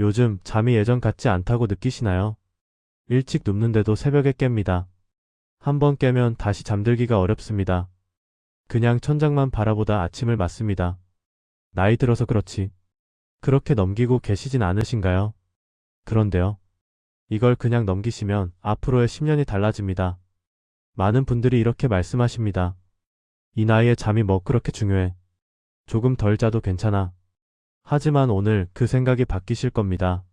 요즘 잠이 예전 같지 않다고 느끼시나요? 일찍 눕는데도 새벽에 깹니다. 한번 깨면 다시 잠들기가 어렵습니다. 그냥 천장만 바라보다 아침을 맞습니다. 나이 들어서 그렇지. 그렇게 넘기고 계시진 않으신가요? 그런데요. 이걸 그냥 넘기시면 앞으로의 10년이 달라집니다. 많은 분들이 이렇게 말씀하십니다. 이 나이에 잠이 뭐 그렇게 중요해. 조금 덜 자도 괜찮아. 하지만 오늘 그 생각이 바뀌실 겁니다.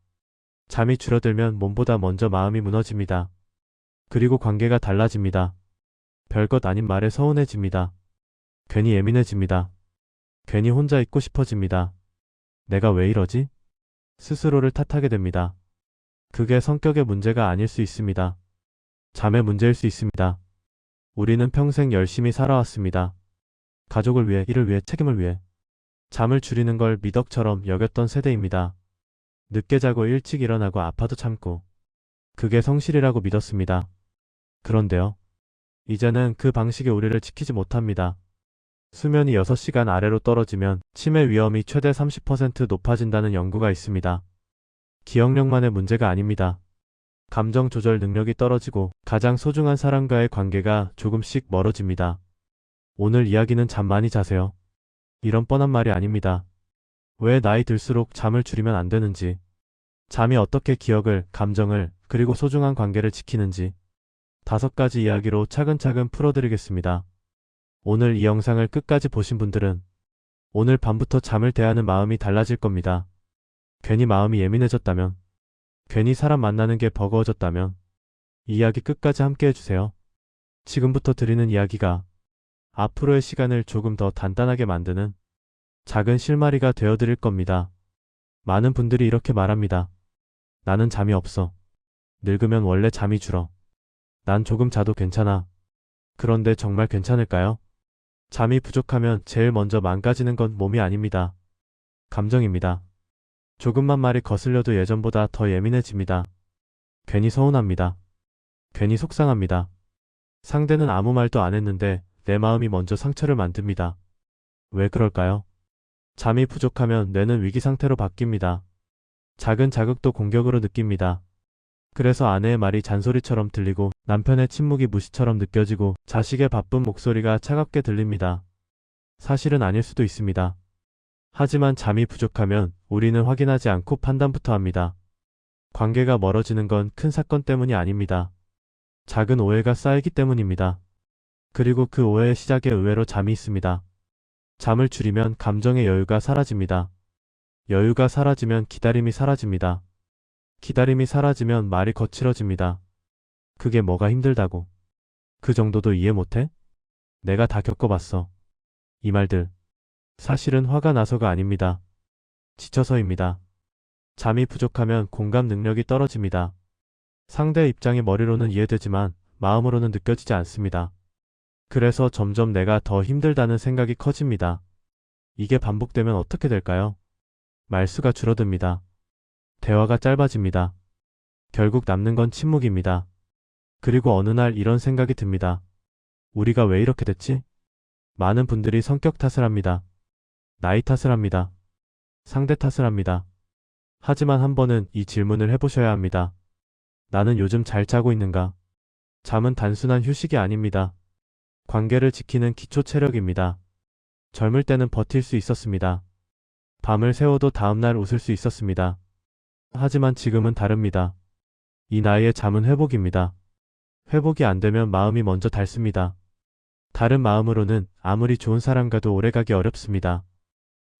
잠이 줄어들면 몸보다 먼저 마음이 무너집니다. 그리고 관계가 달라집니다. 별것 아닌 말에 서운해집니다. 괜히 예민해집니다. 괜히 혼자 있고 싶어집니다. 내가 왜 이러지? 스스로를 탓하게 됩니다. 그게 성격의 문제가 아닐 수 있습니다. 잠의 문제일 수 있습니다. 우리는 평생 열심히 살아왔습니다. 가족을 위해, 일을 위해, 책임을 위해. 잠을 줄이는 걸 미덕처럼 여겼던 세대입니다. 늦게 자고 일찍 일어나고 아파도 참고. 그게 성실이라고 믿었습니다. 그런데요. 이제는 그 방식이 우리를 지키지 못합니다. 수면이 6시간 아래로 떨어지면 치매 위험이 최대 30% 높아진다는 연구가 있습니다. 기억력만의 문제가 아닙니다. 감정 조절 능력이 떨어지고 가장 소중한 사람과의 관계가 조금씩 멀어집니다. 오늘 이야기는 잠 많이 자세요. 이런 뻔한 말이 아닙니다. 왜 나이 들수록 잠을 줄이면 안 되는지, 잠이 어떻게 기억을, 감정을, 그리고 소중한 관계를 지키는지 다섯 가지 이야기로 차근차근 풀어드리겠습니다. 오늘 이 영상을 끝까지 보신 분들은 오늘 밤부터 잠을 대하는 마음이 달라질 겁니다. 괜히 마음이 예민해졌다면, 괜히 사람 만나는 게 버거워졌다면 이 이야기 끝까지 함께 해주세요. 지금부터 드리는 이야기가 앞으로의 시간을 조금 더 단단하게 만드는 작은 실마리가 되어드릴 겁니다. 많은 분들이 이렇게 말합니다. 나는 잠이 없어. 늙으면 원래 잠이 줄어. 난 조금 자도 괜찮아. 그런데 정말 괜찮을까요? 잠이 부족하면 제일 먼저 망가지는 건 몸이 아닙니다. 감정입니다. 조금만 말이 거슬려도 예전보다 더 예민해집니다. 괜히 서운합니다. 괜히 속상합니다. 상대는 아무 말도 안 했는데 내 마음이 먼저 상처를 만듭니다. 왜 그럴까요? 잠이 부족하면 뇌는 위기 상태로 바뀝니다. 작은 자극도 공격으로 느낍니다. 그래서 아내의 말이 잔소리처럼 들리고 남편의 침묵이 무시처럼 느껴지고 자식의 바쁜 목소리가 차갑게 들립니다. 사실은 아닐 수도 있습니다. 하지만 잠이 부족하면 우리는 확인하지 않고 판단부터 합니다. 관계가 멀어지는 건 큰 사건 때문이 아닙니다. 작은 오해가 쌓이기 때문입니다. 그리고 그 오해의 시작에 의외로 잠이 있습니다. 잠을 줄이면 감정의 여유가 사라집니다. 여유가 사라지면 기다림이 사라집니다. 기다림이 사라지면 말이 거칠어집니다. 그게 뭐가 힘들다고. 그 정도도 이해 못해? 내가 다 겪어봤어. 이 말들. 사실은 화가 나서가 아닙니다. 지쳐서입니다. 잠이 부족하면 공감 능력이 떨어집니다. 상대의 입장이 머리로는 이해되지만 마음으로는 느껴지지 않습니다. 그래서 점점 내가 더 힘들다는 생각이 커집니다. 이게 반복되면 어떻게 될까요? 말수가 줄어듭니다. 대화가 짧아집니다. 결국 남는 건 침묵입니다. 그리고 어느 날 이런 생각이 듭니다. 우리가 왜 이렇게 됐지? 많은 분들이 성격 탓을 합니다. 나이 탓을 합니다. 상대 탓을 합니다. 하지만 한 번은 이 질문을 해보셔야 합니다. 나는 요즘 잘 자고 있는가? 잠은 단순한 휴식이 아닙니다. 관계를 지키는 기초 체력입니다. 젊을 때는 버틸 수 있었습니다. 밤을 새워도 다음날 웃을 수 있었습니다. 하지만 지금은 다릅니다. 이 나이에 잠은 회복입니다. 회복이 안 되면 마음이 먼저 닳습니다. 다른 마음으로는 아무리 좋은 사람과도 오래가기 어렵습니다.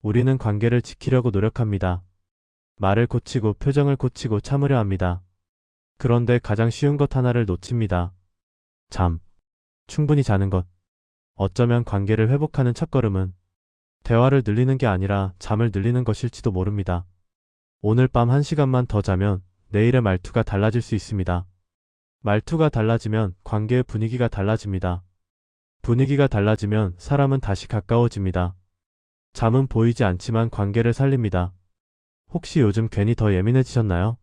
우리는 관계를 지키려고 노력합니다. 말을 고치고 표정을 고치고 참으려 합니다. 그런데 가장 쉬운 것 하나를 놓칩니다. 잠. 충분히 자는 것. 어쩌면 관계를 회복하는 첫걸음은 대화를 늘리는 게 아니라 잠을 늘리는 것일지도 모릅니다. 오늘 밤 1시간만 더 자면 내일의 말투가 달라질 수 있습니다. 말투가 달라지면 관계의 분위기가 달라집니다. 분위기가 달라지면 사람은 다시 가까워집니다. 잠은 보이지 않지만 관계를 살립니다. 혹시 요즘 괜히 더 예민해지셨나요?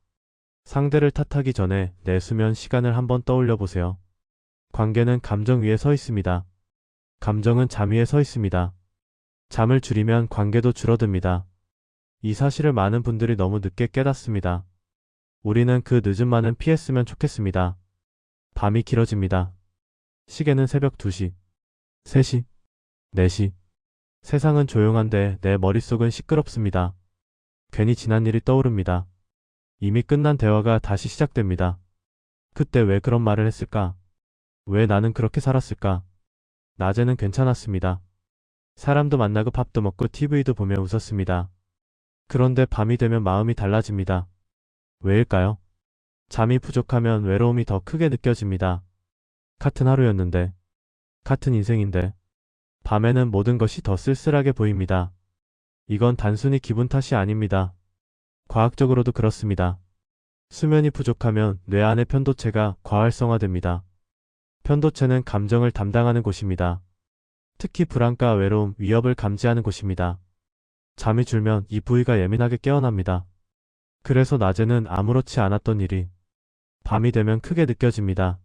상대를 탓하기 전에 내 수면 시간을 한번 떠올려 보세요. 관계는 감정 위에 서 있습니다. 감정은 잠 위에 서 있습니다. 잠을 줄이면 관계도 줄어듭니다. 이 사실을 많은 분들이 너무 늦게 깨닫습니다. 우리는 그 늦음만은 피했으면 좋겠습니다. 밤이 길어집니다. 시계는 새벽 2시, 3시, 4시. 세상은 조용한데 내 머릿속은 시끄럽습니다. 괜히 지난 일이 떠오릅니다. 이미 끝난 대화가 다시 시작됩니다. 그때 왜 그런 말을 했을까? 왜 나는 그렇게 살았을까? 낮에는 괜찮았습니다. 사람도 만나고 밥도 먹고 TV도 보며 웃었습니다. 그런데 밤이 되면 마음이 달라집니다. 왜일까요? 잠이 부족하면 외로움이 더 크게 느껴집니다. 같은 하루였는데, 같은 인생인데, 밤에는 모든 것이 더 쓸쓸하게 보입니다. 이건 단순히 기분 탓이 아닙니다. 과학적으로도 그렇습니다. 수면이 부족하면 뇌 안의 편도체가 과활성화됩니다. 편도체는 감정을 담당하는 곳입니다. 특히 불안과 외로움, 위협을 감지하는 곳입니다. 잠이 줄면 이 부위가 예민하게 깨어납니다. 그래서 낮에는 아무렇지 않았던 일이 밤이 되면 크게 느껴집니다.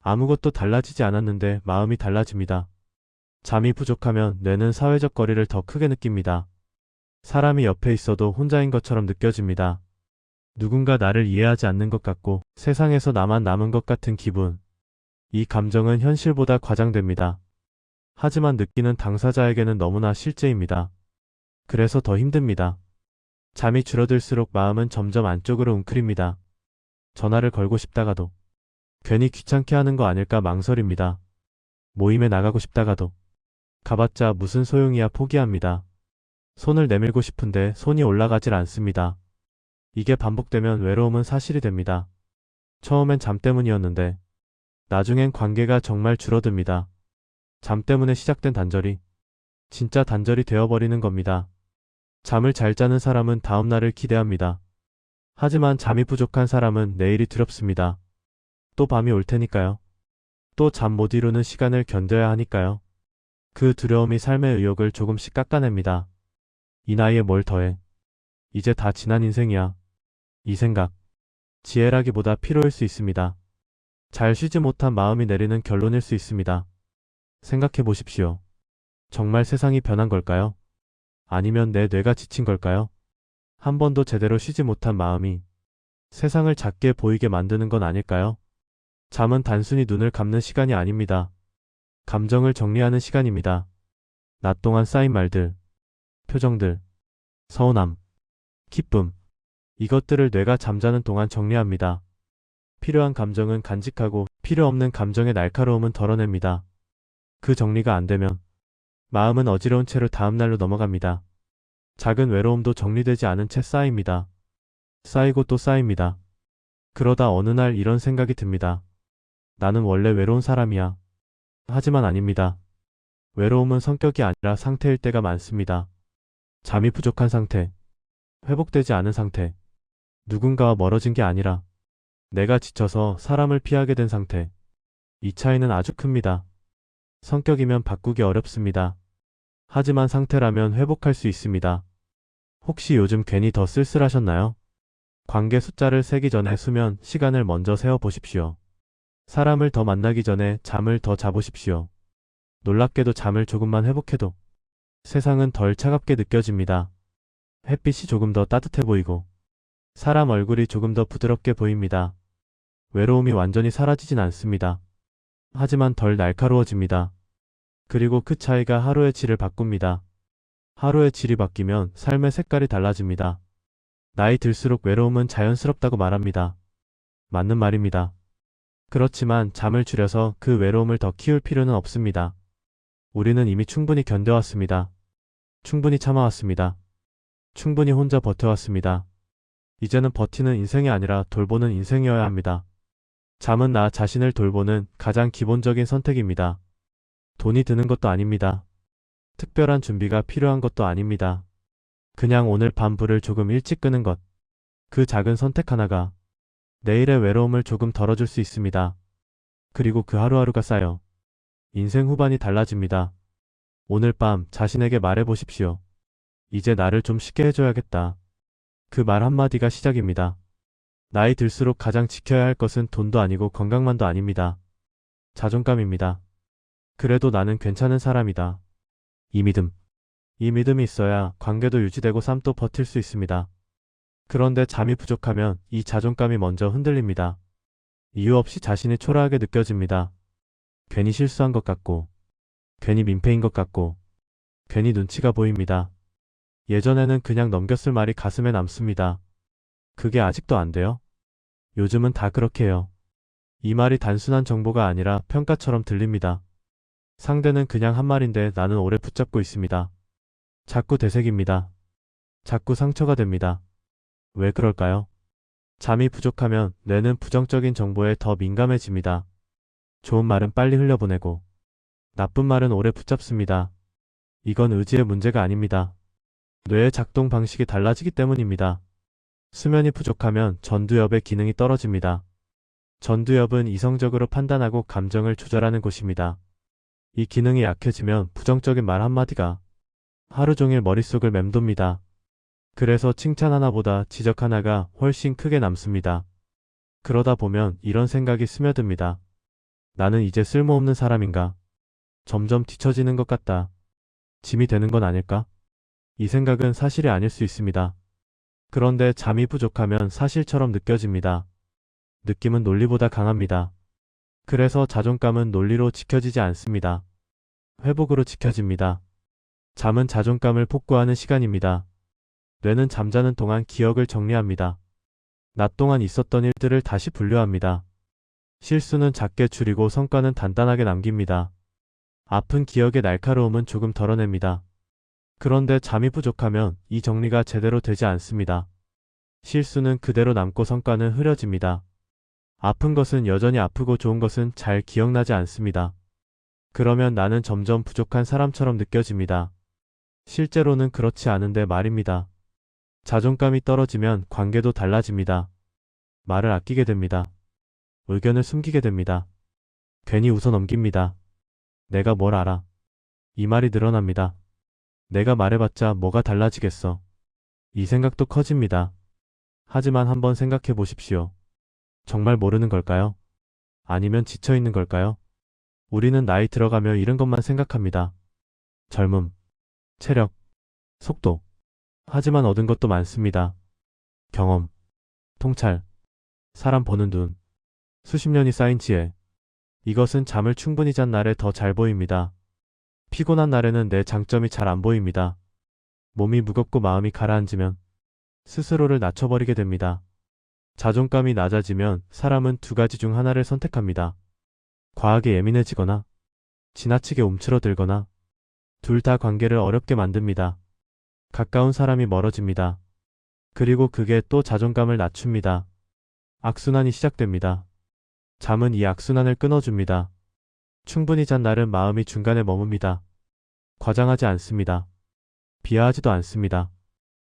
아무것도 달라지지 않았는데 마음이 달라집니다. 잠이 부족하면 뇌는 사회적 거리를 더 크게 느낍니다. 사람이 옆에 있어도 혼자인 것처럼 느껴집니다. 누군가 나를 이해하지 않는 것 같고 세상에서 나만 남은 것 같은 기분. 이 감정은 현실보다 과장됩니다. 하지만 느끼는 당사자에게는 너무나 실제입니다. 그래서 더 힘듭니다. 잠이 줄어들수록 마음은 점점 안쪽으로 웅크립니다. 전화를 걸고 싶다가도 괜히 귀찮게 하는 거 아닐까 망설입니다. 모임에 나가고 싶다가도 가봤자 무슨 소용이야 포기합니다. 손을 내밀고 싶은데 손이 올라가질 않습니다. 이게 반복되면 외로움은 사실이 됩니다. 처음엔 잠 때문이었는데 나중엔 관계가 정말 줄어듭니다. 잠 때문에 시작된 단절이 진짜 단절이 되어버리는 겁니다. 잠을 잘 자는 사람은 다음날을 기대합니다. 하지만 잠이 부족한 사람은 내일이 두렵습니다. 또 밤이 올 테니까요. 또 잠 못 이루는 시간을 견뎌야 하니까요. 그 두려움이 삶의 의욕을 조금씩 깎아냅니다. 이 나이에 뭘 더해. 이제 다 지난 인생이야. 이 생각. 지혜라기보다 필요일 수 있습니다. 잘 쉬지 못한 마음이 내리는 결론일 수 있습니다. 생각해 보십시오. 정말 세상이 변한 걸까요? 아니면 내 뇌가 지친 걸까요? 한 번도 제대로 쉬지 못한 마음이 세상을 작게 보이게 만드는 건 아닐까요? 잠은 단순히 눈을 감는 시간이 아닙니다. 감정을 정리하는 시간입니다. 낮 동안 쌓인 말들, 표정들, 서운함, 기쁨. 이것들을 뇌가 잠자는 동안 정리합니다. 필요한 감정은 간직하고 필요 없는 감정의 날카로움은 덜어냅니다. 그 정리가 안 되면 마음은 어지러운 채로 다음날로 넘어갑니다. 작은 외로움도 정리되지 않은 채 쌓입니다. 쌓이고 또 쌓입니다. 그러다 어느 날 이런 생각이 듭니다. 나는 원래 외로운 사람이야. 하지만 아닙니다. 외로움은 성격이 아니라 상태일 때가 많습니다. 잠이 부족한 상태, 회복되지 않은 상태, 누군가와 멀어진 게 아니라 내가 지쳐서 사람을 피하게 된 상태. 이 차이는 아주 큽니다. 성격이면 바꾸기 어렵습니다. 하지만 상태라면 회복할 수 있습니다. 혹시 요즘 괜히 더 쓸쓸하셨나요? 관계 숫자를 세기 전에 수면 시간을 먼저 세워 보십시오. 사람을 더 만나기 전에 잠을 더 자보십시오. 놀랍게도 잠을 조금만 회복해도 세상은 덜 차갑게 느껴집니다. 햇빛이 조금 더 따뜻해 보이고 사람 얼굴이 조금 더 부드럽게 보입니다. 외로움이 완전히 사라지진 않습니다. 하지만 덜 날카로워집니다. 그리고 그 차이가 하루의 질을 바꿉니다. 하루의 질이 바뀌면 삶의 색깔이 달라집니다. 나이 들수록 외로움은 자연스럽다고 말합니다. 맞는 말입니다. 그렇지만 잠을 줄여서 그 외로움을 더 키울 필요는 없습니다. 우리는 이미 충분히 견뎌왔습니다. 충분히 참아왔습니다. 충분히 혼자 버텨왔습니다. 이제는 버티는 인생이 아니라 돌보는 인생이어야 합니다. 잠은 나 자신을 돌보는 가장 기본적인 선택입니다. 돈이 드는 것도 아닙니다. 특별한 준비가 필요한 것도 아닙니다. 그냥 오늘 밤 불을 조금 일찍 끄는 것. 그 작은 선택 하나가 내일의 외로움을 조금 덜어줄 수 있습니다. 그리고 그 하루하루가 쌓여 인생 후반이 달라집니다. 오늘 밤 자신에게 말해보십시오. 이제 나를 좀 쉽게 해줘야겠다. 그 말 한마디가 시작입니다. 나이 들수록 가장 지켜야 할 것은 돈도 아니고 건강만도 아닙니다. 자존감입니다. 그래도 나는 괜찮은 사람이다. 이 믿음. 이 믿음이 있어야 관계도 유지되고 삶도 버틸 수 있습니다. 그런데 잠이 부족하면 이 자존감이 먼저 흔들립니다. 이유 없이 자신이 초라하게 느껴집니다. 괜히 실수한 것 같고, 괜히 민폐인 것 같고, 괜히 눈치가 보입니다. 예전에는 그냥 넘겼을 말이 가슴에 남습니다. 그게 아직도 안 돼요? 요즘은 다 그렇게 해요. 이 말이 단순한 정보가 아니라 평가처럼 들립니다. 상대는 그냥 한 말인데 나는 오래 붙잡고 있습니다. 자꾸 되새깁니다. 자꾸 상처가 됩니다. 왜 그럴까요? 잠이 부족하면 뇌는 부정적인 정보에 더 민감해집니다. 좋은 말은 빨리 흘려보내고, 나쁜 말은 오래 붙잡습니다. 이건 의지의 문제가 아닙니다. 뇌의 작동 방식이 달라지기 때문입니다. 수면이 부족하면 전두엽의 기능이 떨어집니다. 전두엽은 이성적으로 판단하고 감정을 조절하는 곳입니다. 이 기능이 약해지면 부정적인 말 한마디가 하루 종일 머릿속을 맴돕니다. 그래서 칭찬 하나보다 지적 하나가 훨씬 크게 남습니다. 그러다 보면 이런 생각이 스며듭니다. 나는 이제 쓸모없는 사람인가? 점점 뒤처지는 것 같다. 짐이 되는 건 아닐까? 이 생각은 사실이 아닐 수 있습니다. 그런데 잠이 부족하면 사실처럼 느껴집니다. 느낌은 논리보다 강합니다. 그래서 자존감은 논리로 지켜지지 않습니다. 회복으로 지켜집니다. 잠은 자존감을 복구하는 시간입니다. 뇌는 잠자는 동안 기억을 정리합니다. 낮 동안 있었던 일들을 다시 분류합니다. 실수는 작게 줄이고 성과는 단단하게 남깁니다. 아픈 기억의 날카로움은 조금 덜어냅니다. 그런데 잠이 부족하면 이 정리가 제대로 되지 않습니다. 실수는 그대로 남고 성과는 흐려집니다. 아픈 것은 여전히 아프고 좋은 것은 잘 기억나지 않습니다. 그러면 나는 점점 부족한 사람처럼 느껴집니다. 실제로는 그렇지 않은데 말입니다. 자존감이 떨어지면 관계도 달라집니다. 말을 아끼게 됩니다. 의견을 숨기게 됩니다. 괜히 웃어 넘깁니다. 내가 뭘 알아. 이 말이 늘어납니다. 내가 말해봤자 뭐가 달라지겠어. 이 생각도 커집니다. 하지만 한번 생각해 보십시오. 정말 모르는 걸까요? 아니면 지쳐 있는 걸까요? 우리는 나이 들어가며 이런 것만 생각합니다. 젊음, 체력, 속도. 하지만 얻은 것도 많습니다. 경험, 통찰, 사람 보는 눈, 수십 년이 쌓인 지혜. 이것은 잠을 충분히 잔 날에 더 잘 보입니다. 피곤한 날에는 내 장점이 잘 안 보입니다. 몸이 무겁고 마음이 가라앉으면 스스로를 낮춰버리게 됩니다. 자존감이 낮아지면 사람은 두 가지 중 하나를 선택합니다. 과하게 예민해지거나 지나치게 움츠러들거나 둘 다 관계를 어렵게 만듭니다. 가까운 사람이 멀어집니다. 그리고 그게 또 자존감을 낮춥니다. 악순환이 시작됩니다. 잠은 이 악순환을 끊어줍니다. 충분히 잔 날은 마음이 중간에 머뭅니다. 과장하지 않습니다. 비하하지도 않습니다.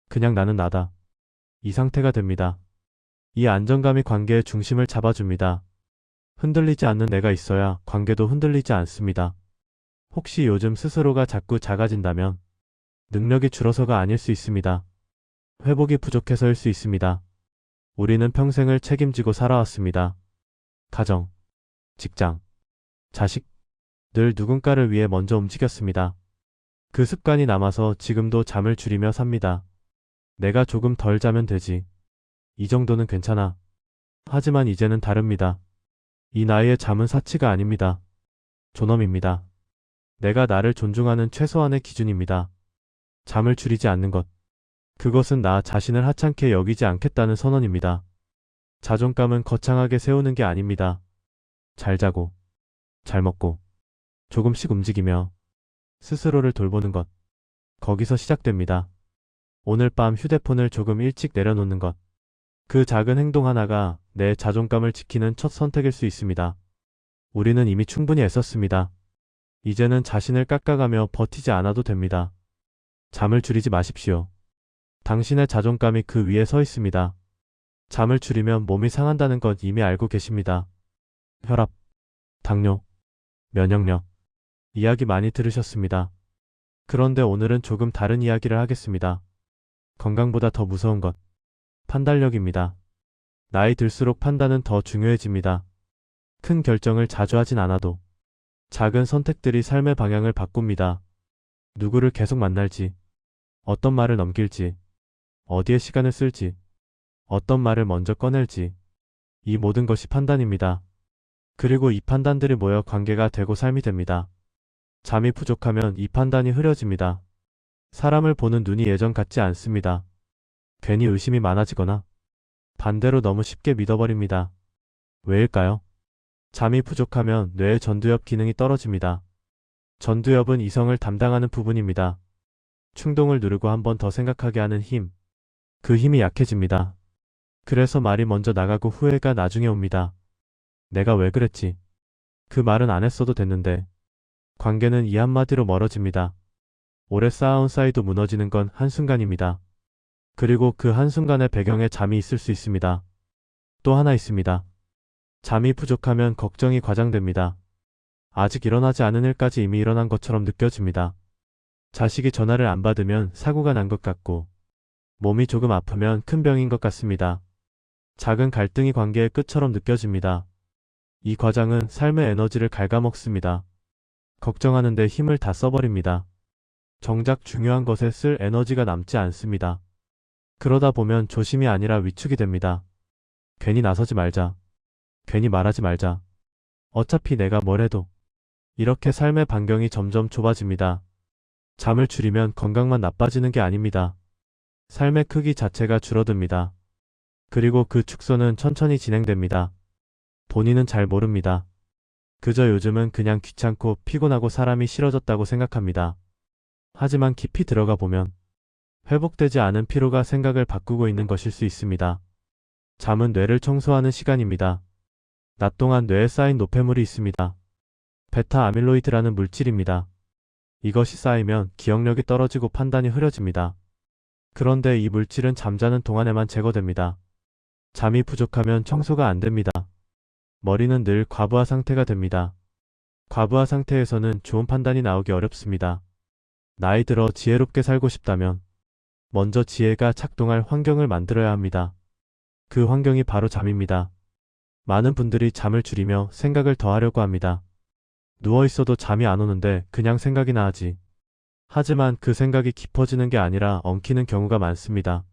그냥 나는 나다. 이 상태가 됩니다. 이 안정감이 관계의 중심을 잡아줍니다. 흔들리지 않는 내가 있어야 관계도 흔들리지 않습니다. 혹시 요즘 스스로가 자꾸 작아진다면 능력이 줄어서가 아닐 수 있습니다. 회복이 부족해서일 수 있습니다. 우리는 평생을 책임지고 살아왔습니다. 가정, 직장, 자식, 늘 누군가를 위해 먼저 움직였습니다. 그 습관이 남아서 지금도 잠을 줄이며 삽니다. 내가 조금 덜 자면 되지. 이 정도는 괜찮아. 하지만 이제는 다릅니다. 이 나이에 잠은 사치가 아닙니다. 존엄입니다. 내가 나를 존중하는 최소한의 기준입니다. 잠을 줄이지 않는 것. 그것은 나 자신을 하찮게 여기지 않겠다는 선언입니다. 자존감은 거창하게 세우는 게 아닙니다. 잘 자고, 잘 먹고, 조금씩 움직이며 스스로를 돌보는 것. 거기서 시작됩니다. 오늘 밤 휴대폰을 조금 일찍 내려놓는 것. 그 작은 행동 하나가 내 자존감을 지키는 첫 선택일 수 있습니다. 우리는 이미 충분히 애썼습니다. 이제는 자신을 깎아가며 버티지 않아도 됩니다. 잠을 줄이지 마십시오. 당신의 자존감이 그 위에 서 있습니다. 잠을 줄이면 몸이 상한다는 것 이미 알고 계십니다. 혈압, 당뇨, 면역력. 이야기 많이 들으셨습니다. 그런데 오늘은 조금 다른 이야기를 하겠습니다. 건강보다 더 무서운 것. 판단력입니다. 나이 들수록 판단은 더 중요해집니다. 큰 결정을 자주 하진 않아도 작은 선택들이 삶의 방향을 바꿉니다. 누구를 계속 만날지, 어떤 말을 넘길지, 어디에 시간을 쓸지, 어떤 말을 먼저 꺼낼지, 이 모든 것이 판단입니다. 그리고 이 판단들이 모여 관계가 되고 삶이 됩니다. 잠이 부족하면 이 판단이 흐려집니다. 사람을 보는 눈이 예전 같지 않습니다. 괜히 의심이 많아지거나 반대로 너무 쉽게 믿어버립니다. 왜일까요? 잠이 부족하면 뇌의 전두엽 기능이 떨어집니다. 전두엽은 이성을 담당하는 부분입니다. 충동을 누르고 한 번 더 생각하게 하는 힘. 그 힘이 약해집니다. 그래서 말이 먼저 나가고 후회가 나중에 옵니다. 내가 왜 그랬지? 그 말은 안 했어도 됐는데. 관계는 이 한마디로 멀어집니다. 오래 쌓아온 사이도 무너지는 건 한순간입니다. 그리고 그 한순간의 배경에 잠이 있을 수 있습니다. 또 하나 있습니다. 잠이 부족하면 걱정이 과장됩니다. 아직 일어나지 않은 일까지 이미 일어난 것처럼 느껴집니다. 자식이 전화를 안 받으면 사고가 난 것 같고, 몸이 조금 아프면 큰 병인 것 같습니다. 작은 갈등이 관계의 끝처럼 느껴집니다. 이 과장은 삶의 에너지를 갉아먹습니다. 걱정하는데 힘을 다 써버립니다. 정작 중요한 것에 쓸 에너지가 남지 않습니다. 그러다 보면 조심이 아니라 위축이 됩니다. 괜히 나서지 말자. 괜히 말하지 말자. 어차피 내가 뭘 해도. 이렇게 삶의 반경이 점점 좁아집니다. 잠을 줄이면 건강만 나빠지는 게 아닙니다. 삶의 크기 자체가 줄어듭니다. 그리고 그 축소는 천천히 진행됩니다. 본인은 잘 모릅니다. 그저 요즘은 그냥 귀찮고 피곤하고 사람이 싫어졌다고 생각합니다. 하지만 깊이 들어가 보면 회복되지 않은 피로가 생각을 바꾸고 있는 것일 수 있습니다. 잠은 뇌를 청소하는 시간입니다. 낮 동안 뇌에 쌓인 노폐물이 있습니다. 베타 아밀로이드라는 물질입니다. 이것이 쌓이면 기억력이 떨어지고 판단이 흐려집니다. 그런데 이 물질은 잠자는 동안에만 제거됩니다. 잠이 부족하면 청소가 안 됩니다. 머리는 늘 과부하 상태가 됩니다. 과부하 상태에서는 좋은 판단이 나오기 어렵습니다. 나이 들어 지혜롭게 살고 싶다면 먼저 지혜가 작동할 환경을 만들어야 합니다. 그 환경이 바로 잠입니다. 많은 분들이 잠을 줄이며 생각을 더 하려고 합니다. 누워 있어도 잠이 안 오는데 그냥 생각이나 하지. 하지만 그 생각이 깊어지는 게 아니라 엉키는 경우가 많습니다.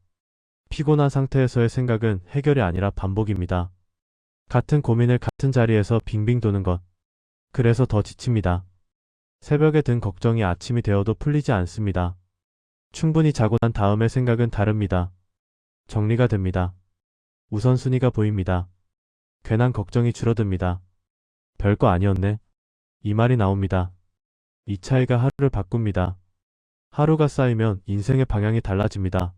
피곤한 상태에서의 생각은 해결이 아니라 반복입니다. 같은 고민을 같은 자리에서 빙빙 도는 것. 그래서 더 지칩니다. 새벽에 든 걱정이 아침이 되어도 풀리지 않습니다. 충분히 자고 난 다음의 생각은 다릅니다. 정리가 됩니다. 우선순위가 보입니다. 괜한 걱정이 줄어듭니다. 별거 아니었네. 이 말이 나옵니다. 이 차이가 하루를 바꿉니다. 하루가 쌓이면 인생의 방향이 달라집니다.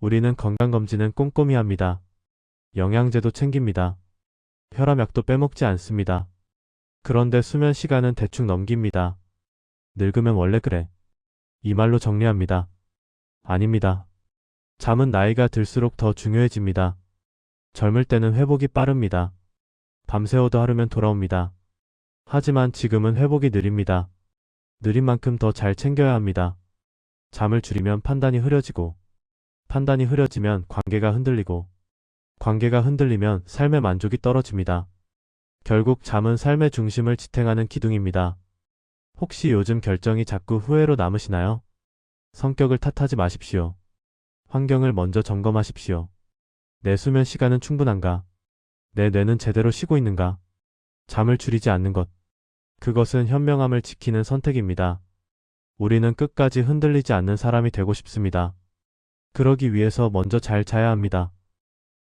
우리는 건강검진은 꼼꼼히 합니다. 영양제도 챙깁니다. 혈압약도 빼먹지 않습니다. 그런데 수면 시간은 대충 넘깁니다. 늙으면 원래 그래. 이 말로 정리합니다. 아닙니다. 잠은 나이가 들수록 더 중요해집니다. 젊을 때는 회복이 빠릅니다. 밤새워도 하루면 돌아옵니다. 하지만 지금은 회복이 느립니다. 느린 만큼 더 잘 챙겨야 합니다. 잠을 줄이면 판단이 흐려지고, 판단이 흐려지면 관계가 흔들리고, 관계가 흔들리면 삶의 만족이 떨어집니다. 결국 잠은 삶의 중심을 지탱하는 기둥입니다. 혹시 요즘 결정이 자꾸 후회로 남으시나요? 성격을 탓하지 마십시오. 환경을 먼저 점검하십시오. 내 수면 시간은 충분한가? 내 뇌는 제대로 쉬고 있는가? 잠을 줄이지 않는 것. 그것은 현명함을 지키는 선택입니다. 우리는 끝까지 흔들리지 않는 사람이 되고 싶습니다. 그러기 위해서 먼저 잘 자야 합니다.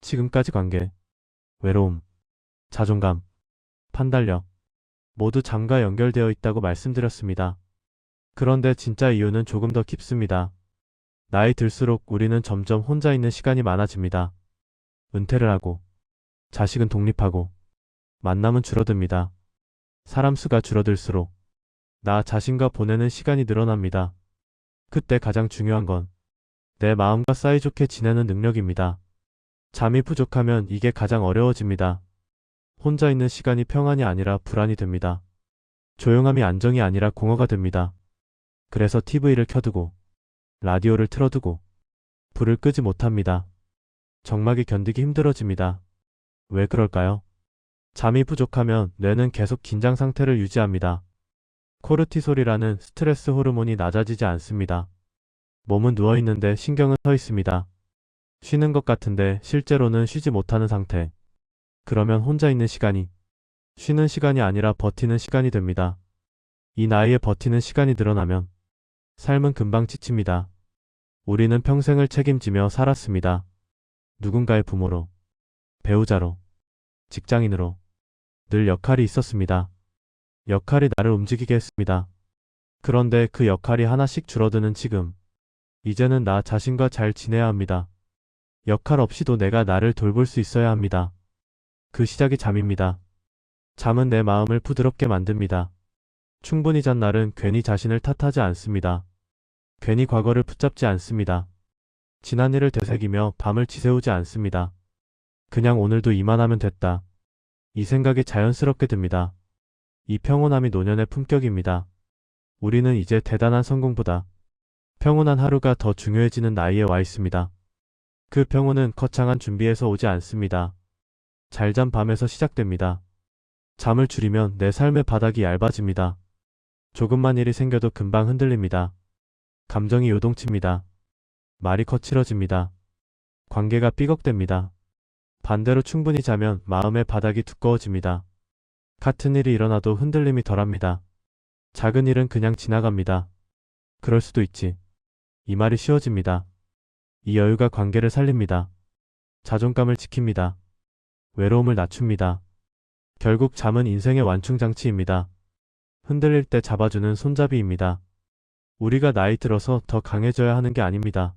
지금까지 관계, 외로움, 자존감, 판단력, 모두 잠과 연결되어 있다고 말씀드렸습니다. 그런데 진짜 이유는 조금 더 깊습니다. 나이 들수록 우리는 점점 혼자 있는 시간이 많아집니다. 은퇴를 하고, 자식은 독립하고, 만남은 줄어듭니다. 사람 수가 줄어들수록, 나 자신과 보내는 시간이 늘어납니다. 그때 가장 중요한 건, 내 마음과 사이좋게 지내는 능력입니다. 잠이 부족하면 이게 가장 어려워집니다. 혼자 있는 시간이 평안이 아니라 불안이 됩니다. 조용함이 안정이 아니라 공허가 됩니다. 그래서 TV를 켜두고, 라디오를 틀어두고, 불을 끄지 못합니다. 정막이 견디기 힘들어집니다. 왜 그럴까요? 잠이 부족하면 뇌는 계속 긴장 상태를 유지합니다. 코르티솔이라는 스트레스 호르몬이 낮아지지 않습니다. 몸은 누워 있는데 신경은 서 있습니다. 쉬는 것 같은데 실제로는 쉬지 못하는 상태. 그러면 혼자 있는 시간이 쉬는 시간이 아니라 버티는 시간이 됩니다. 이 나이에 버티는 시간이 늘어나면 삶은 금방 지칩니다. 우리는 평생을 책임지며 살았습니다. 누군가의 부모로, 배우자로, 직장인으로 늘 역할이 있었습니다. 역할이 나를 움직이게 했습니다. 그런데 그 역할이 하나씩 줄어드는 지금, 이제는 나 자신과 잘 지내야 합니다. 역할 없이도 내가 나를 돌볼 수 있어야 합니다. 그 시작이 잠입니다. 잠은 내 마음을 부드럽게 만듭니다. 충분히 잔 날은 괜히 자신을 탓하지 않습니다. 괜히 과거를 붙잡지 않습니다. 지난 일을 되새기며 밤을 지새우지 않습니다. 그냥 오늘도 이만하면 됐다. 이 생각이 자연스럽게 듭니다. 이 평온함이 노년의 품격입니다. 우리는 이제 대단한 성공보다 평온한 하루가 더 중요해지는 나이에 와 있습니다. 그 평온은 거창한 준비에서 오지 않습니다. 잘잔 밤에서 시작됩니다. 잠을 줄이면 내 삶의 바닥이 얇아집니다. 조금만 일이 생겨도 금방 흔들립니다. 감정이 요동칩니다. 말이 거칠어집니다. 관계가 삐걱댑니다. 반대로 충분히 자면 마음의 바닥이 두꺼워집니다. 같은 일이 일어나도 흔들림이 덜합니다. 작은 일은 그냥 지나갑니다. 그럴 수도 있지. 이 말이 쉬워집니다. 이 여유가 관계를 살립니다. 자존감을 지킵니다. 외로움을 낮춥니다. 결국 잠은 인생의 완충장치입니다. 흔들릴 때 잡아주는 손잡이입니다. 우리가 나이 들어서 더 강해져야 하는 게 아닙니다.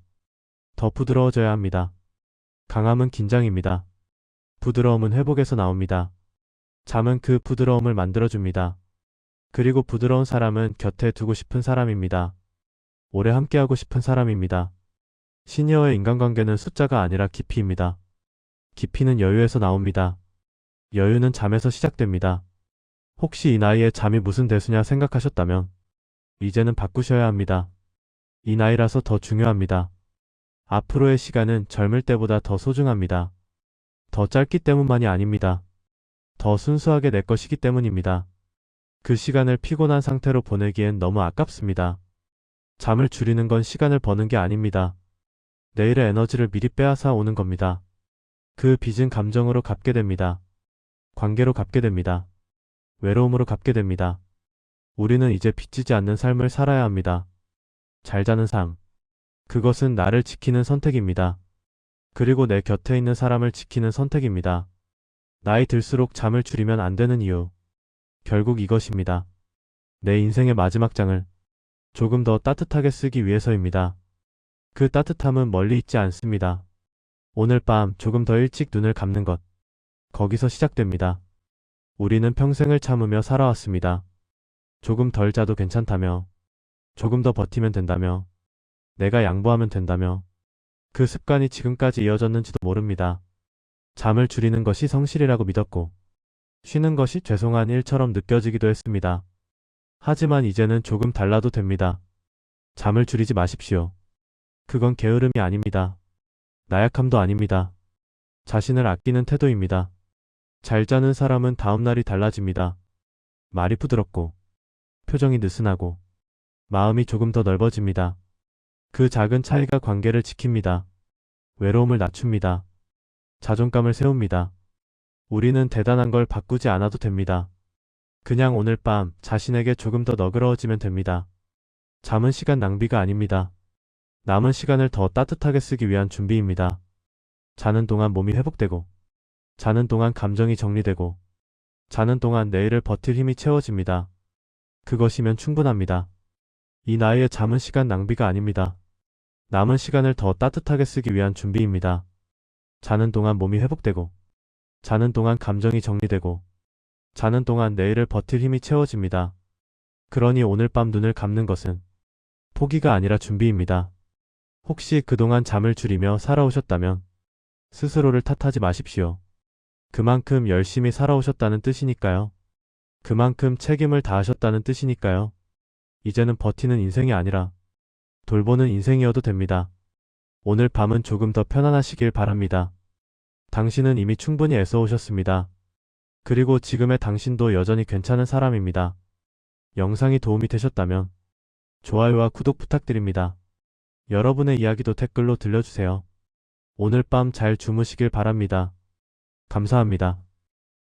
더 부드러워져야 합니다. 강함은 긴장입니다. 부드러움은 회복에서 나옵니다. 잠은 그 부드러움을 만들어줍니다. 그리고 부드러운 사람은 곁에 두고 싶은 사람입니다. 오래 함께하고 싶은 사람입니다. 시니어의 인간관계는 숫자가 아니라 깊이입니다. 깊이는 여유에서 나옵니다. 여유는 잠에서 시작됩니다. 혹시 이 나이에 잠이 무슨 대수냐 생각하셨다면 이제는 바꾸셔야 합니다. 이 나이라서 더 중요합니다. 앞으로의 시간은 젊을 때보다 더 소중합니다. 더 짧기 때문만이 아닙니다. 더 순수하게 내 것이기 때문입니다. 그 시간을 피곤한 상태로 보내기엔 너무 아깝습니다. 잠을 줄이는 건 시간을 버는 게 아닙니다. 내일의 에너지를 미리 빼앗아 오는 겁니다. 그 빚은 감정으로 갚게 됩니다. 관계로 갚게 됩니다. 외로움으로 갚게 됩니다. 우리는 이제 빚지지 않는 삶을 살아야 합니다. 잘 자는 삶. 그것은 나를 지키는 선택입니다. 그리고 내 곁에 있는 사람을 지키는 선택입니다. 나이 들수록 잠을 줄이면 안 되는 이유. 결국 이것입니다. 내 인생의 마지막 장을 조금 더 따뜻하게 쓰기 위해서입니다. 그 따뜻함은 멀리 있지 않습니다. 오늘 밤 조금 더 일찍 눈을 감는 것. 거기서 시작됩니다. 우리는 평생을 참으며 살아왔습니다. 조금 덜 자도 괜찮다며, 조금 더 버티면 된다며, 내가 양보하면 된다며, 그 습관이 지금까지 이어졌는지도 모릅니다. 잠을 줄이는 것이 성실이라고 믿었고, 쉬는 것이 죄송한 일처럼 느껴지기도 했습니다. 하지만 이제는 조금 달라도 됩니다. 잠을 줄이지 마십시오. 그건 게으름이 아닙니다. 나약함도 아닙니다. 자신을 아끼는 태도입니다. 잘 자는 사람은 다음날이 달라집니다. 말이 부드럽고, 표정이 느슨하고, 마음이 조금 더 넓어집니다. 그 작은 차이가 관계를 지킵니다. 외로움을 낮춥니다. 자존감을 세웁니다. 우리는 대단한 걸 바꾸지 않아도 됩니다. 그냥 오늘 밤 자신에게 조금 더 너그러워지면 됩니다. 잠은 시간 낭비가 아닙니다. 남은 시간을 더 따뜻하게 쓰기 위한 준비입니다. 자는 동안 몸이 회복되고, 자는 동안 감정이 정리되고, 자는 동안 내일을 버틸 힘이 채워집니다. 그것이면 충분합니다. 이 나이에 잠은 시간 낭비가 아닙니다. 남은 시간을 더 따뜻하게 쓰기 위한 준비입니다. 자는 동안 몸이 회복되고, 자는 동안 감정이 정리되고, 자는 동안 내일을 버틸 힘이 채워집니다. 그러니 오늘 밤 눈을 감는 것은 포기가 아니라 준비입니다. 혹시 그동안 잠을 줄이며 살아오셨다면 스스로를 탓하지 마십시오. 그만큼 열심히 살아오셨다는 뜻이니까요. 그만큼 책임을 다하셨다는 뜻이니까요. 이제는 버티는 인생이 아니라 돌보는 인생이어도 됩니다. 오늘 밤은 조금 더 편안하시길 바랍니다. 당신은 이미 충분히 애써 오셨습니다. 그리고 지금의 당신도 여전히 괜찮은 사람입니다. 영상이 도움이 되셨다면 좋아요와 구독 부탁드립니다. 여러분의 이야기도 댓글로 들려주세요. 오늘 밤 잘 주무시길 바랍니다. 감사합니다.